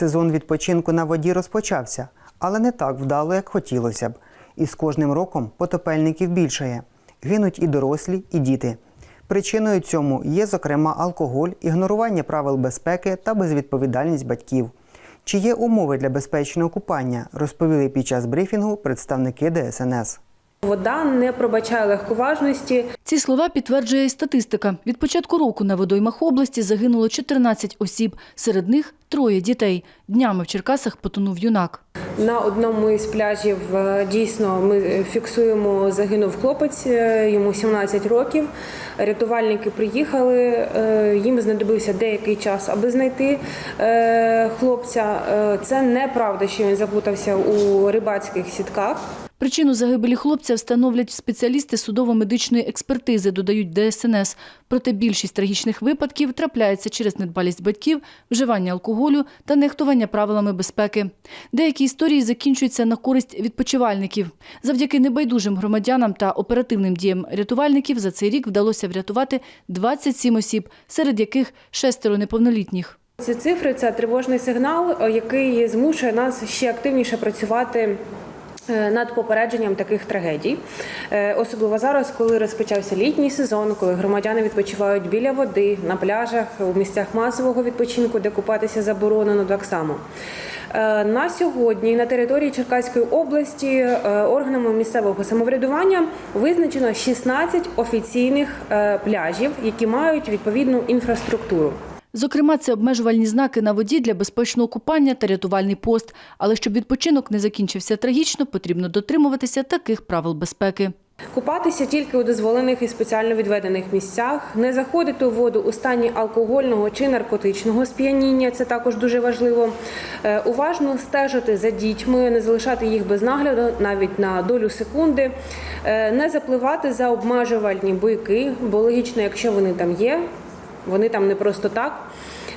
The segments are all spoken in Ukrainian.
Сезон відпочинку на воді розпочався, але не так вдало, як хотілося б. І з кожним роком потопельників більшає. Гинуть і дорослі, і діти. Причиною цьому є, зокрема, алкоголь, ігнорування правил безпеки та безвідповідальність батьків. Чи є умови для безпечного купання, розповіли під час брифінгу представники ДСНС. Вода не пробачає легковажності. Ці слова підтверджує і статистика. Від початку року на водоймах області загинуло 14 осіб, серед них троє дітей. Днями в Черкасах потонув юнак. На одному із пляжів е, дійсно ми фіксуємо загинув хлопець, е, йому 17 років. Рятувальники приїхали, е, їм знадобився деякий час, аби знайти хлопця. Це неправда, що він заплутався у рибацьких сітках. Причину загибелі хлопця встановлять спеціалісти судово-медичної експертизи, додають ДСНС. Проте більшість трагічних випадків трапляється через недбалість батьків, вживання алкоголю та нехтування правилами безпеки. Деякі історії закінчуються на користь відпочивальників. Завдяки небайдужим громадянам та оперативним діям рятувальників за цей рік вдалося врятувати 27 осіб, серед яких шестеро неповнолітніх. Ці цифри це тривожний сигнал, який змушує нас ще активніше працювати. Е, Над попередженням таких трагедій, Е, особливо зараз, коли розпочався літній сезон, коли громадяни відпочивають біля води, на пляжах, у місцях масового відпочинку, де купатися заборонено так само. Е, На сьогодні на території Черкаської області органами місцевого самоврядування визначено 16 офіційних пляжів, які мають відповідну інфраструктуру. Зокрема, це обмежувальні знаки на воді для безпечного купання та рятувальний пост. Але щоб відпочинок не закінчився трагічно, потрібно дотримуватися таких правил безпеки. Купатися тільки у дозволених і спеціально відведених місцях, не заходити у воду у стані алкогольного чи наркотичного сп'яніння. Це також дуже важливо. Е, Уважно стежити за дітьми, не залишати їх без нагляду навіть на долю секунди, Е, не запливати за обмежувальні буйки, бо логічно, якщо вони там є, вони там не просто так.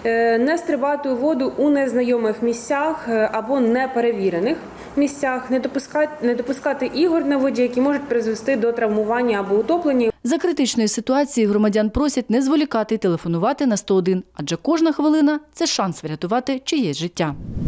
Е, Не стрибати у воду у незнайомих місцях е, або неперевірених місцях, не допускати, не допускати ігор на воді, які можуть призвести до травмування або утоплення. За критичної ситуації громадян просять не зволікати телефонувати на 101, адже кожна хвилина – це шанс врятувати чиєсь життя.